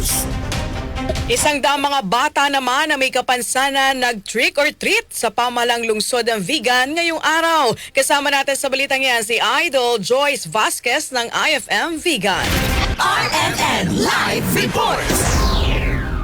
News. Isang daang mga bata naman na may kapansanan nag-trick or treat sa pamalang lungsod ng vegan ngayong araw. Kasama natin sa balitang yan si Idol Joyce Vasquez ng IFM Vegan. RMN Live Reports.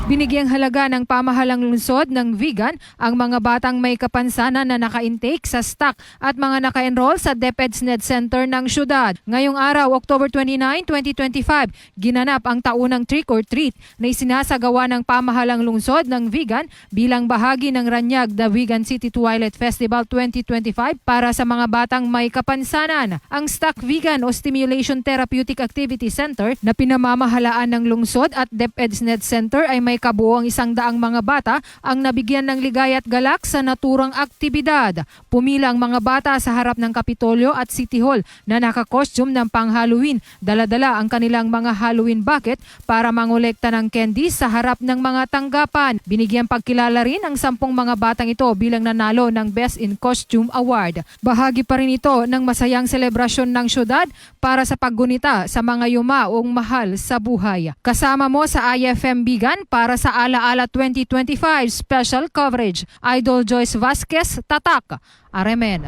Binigyang halaga ng pamahalang lungsod ng vegan ang mga batang may kapansanan na naka-intake sa stock at mga naka-enroll sa DepEdsNet Center ng syudad. Ngayong araw, October 29, 2025, ginanap ang taunang trick or treat na isinasagawa ng pamahalang lungsod ng vegan bilang bahagi ng Ranyag The Vegan City Twilight Festival 2025 para sa mga batang may kapansanan. Ang Stock Vegan o Stimulation Therapeutic Activity Center na pinamamahalaan ng lungsod at DepEdsNet Center ay may kabuoang isang daang mga bata ang nabigyan ng ligay at galak sa naturang aktibidad. Pumila ang mga bata sa harap ng Kapitolyo at City Hall na nakakostume ng pang-Halloween. Daladala ang kanilang mga Halloween bucket para mangolekta ng candy sa harap ng mga tanggapan. Binigyan pagkilala rin ang sampung mga batang ito bilang nanalo ng Best in Costume Award. Bahagi pa rin ito ng masayang selebrasyon ng syudad para sa paggunita sa mga yumaong mahal sa buhay. Kasama mo sa IFM Bigan para sa Alaala 2025 special coverage. Idol Joyce Vasquez, Tatak, RMN.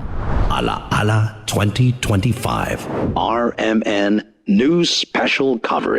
Ala Ala 2025. RMN News Special Coverage.